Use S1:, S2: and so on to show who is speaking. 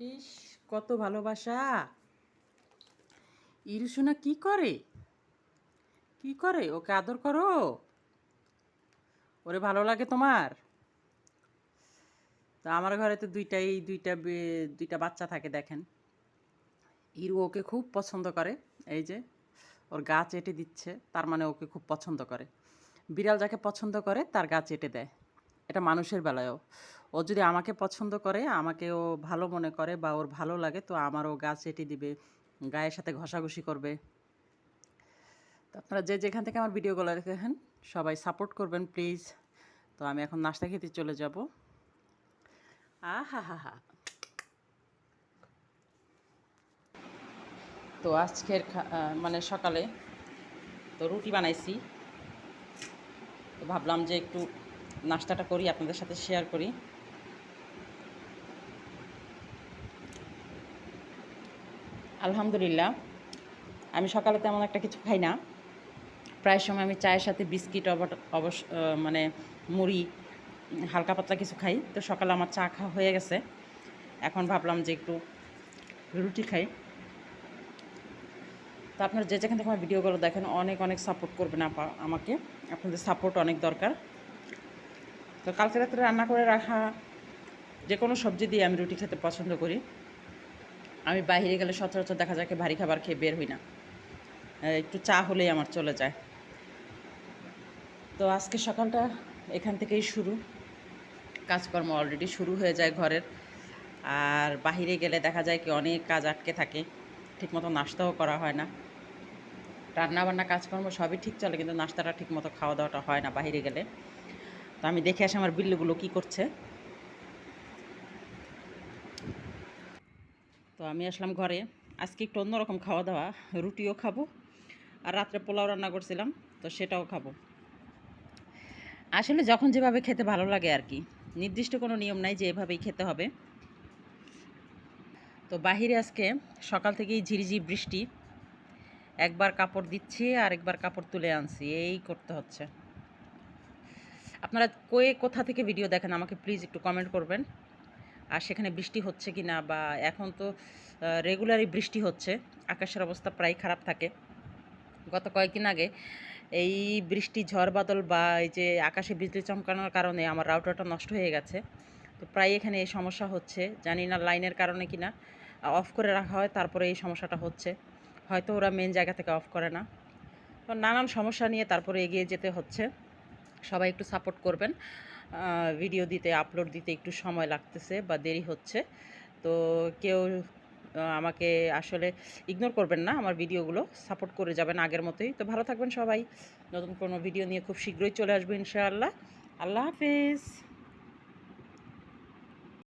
S1: ইস, কত ভালোবাসা। ইরুসোনা কি করে? কি করে? ওকে আদর করো। ওরে ভালো লাগে তোমার? তো আমার ঘরে তো দুইটাই, দুইটা দুইটা বাচ্চা থাকে, দেখেন। ইরু ওকে খুব পছন্দ করে, এই যে। ওর গা চেটে দিচ্ছে, তার মানে ওকে খুব পছন্দ করে। বিড়াল যাকে পছন্দ করে, তার গা চেটে দেয়। এটা মানুষের বেলায়ও। ও যদি আমাকে পছন্দ করে আমাকে ও ভালো মনে করে বা ওর ভালো লাগে, তো আমারও গা চেটে দিবে, গায়ের সাথে ঘষাঘষি করবে। তো আপনারা যে যেখান থেকে আমার ভিডিওগুলো দেখেন, সবাই সাপোর্ট করবেন প্লিজ। তো আমি এখন নাস্তা খেতে চলে যাব। আহা হা হা তো আজকের মানে সকালে তো রুটি বানাইছি। তো ভাবলাম যে একটু নাস্তাটা করি, আপনাদের সাথে শেয়ার করি। আলহামদুলিল্লাহ, আমি সকালে তেমন একটা কিছু খাই না। প্রায় সময় আমি চায়ের সাথে বিস্কিট অবশ্য মানে মুড়ি, হালকা পাতলা কিছু খাই। তো সকালে আমার চা খাওয়া হয়ে গেছে। এখন ভাবলাম যে একটু রুটি খাই। তো আপনারা যে যেখান থেকে আমার ভিডিওগুলো দেখেন, অনেক অনেক সাপোর্ট করবেন আপা, আমাকে। আপনাদের সাপোর্ট অনেক দরকার। তো কালকে রাত্রে রান্না করে রাখা, যে কোনো সবজি দিয়ে আমি রুটি খেতে পছন্দ করি। আমি বাইরে গেলে সচরাচর দেখা যায় ভারী খাবার খেয়ে বের হই না। একটু চা হলেই আমার চলে যায়। তো আজকে সকালটা এখান থেকেই শুরু। কাজকর্ম অলরেডি শুরু হয়ে যায় ঘরের। আর বাহিরে গেলে দেখা যায় কি অনেক কাজ আটকে থাকে। ঠিকমতো নাস্তাও করা হয় না। রান্নাবান্না, কাজকর্ম সবই ঠিক চলে, কিন্তু নাস্তাটা ঠিকমতো খাওয়া দাওয়াটা হয় না বাইরে গেলে। তো আমি দেখে আসি আমার বিল্লুগুলো কী করছে। তো আমি আসলাম ঘরে। আজকে একটু অন্যরকম খাওয়া দাওয়া রুটিও খাব আর রাত্রে পোলাও রান্না করছিলাম, তো সেটাও খাব। আসলে যখন যেভাবে খেতে ভালো লাগে আর কি, নির্দিষ্ট কোনো নিয়ম নাই যে এভাবেই খেতে হবে। তো বাহিরে আজকে সকাল থেকেই ঝিরিঝিরি বৃষ্টি, একবার কাপড় দিচ্ছি আর একবার কাপড় তুলে আনছি, এই করতে হচ্ছে। আপনারা কয়ে কোথা থেকে ভিডিও দেখেন আমাকে প্লিজ একটু কমেন্ট করবেন। আর সেখানে বৃষ্টি হচ্ছে কি না বা এখন তো রেগুলারই বৃষ্টি হচ্ছে, আকাশের অবস্থা প্রায় খারাপ থাকে। গত কয়েকদিন আগে এই বৃষ্টি, ঝড় বাদল বা এই যে আকাশে বিজলি চমকানোর কারণে আমার রাউটারটা নষ্ট হয়ে গেছে। তো প্রায় এখানে এই সমস্যা হচ্ছে, জানি না লাইনের কারণে কি না। অফ করে রাখা হয়, তারপরে এই সমস্যাটা হচ্ছে। হয়তো ওরা মেন জায়গা থেকে অফ করে না। তো নানান সমস্যা নিয়ে তারপরে এগিয়ে যেতে হচ্ছে। সবাই একটু সাপোর্ট করবেন। ভিডিও দিতে আপলোড দিতে একটু সময় লাগতেছে বা দেরি হচ্ছে। তো কেউ আমাকে আসলে ইগনোর করবেন না আমার ভিডিওগুলো সাপোর্ট করে যাবেন আগের মতোই। তো ভালো থাকবেন সবাই। নতুন কোনো ভিডিও নিয়ে খুব শীঘ্রই চলে আসব ইনশাআল্লাহ। আল্লাহ হাফেজ।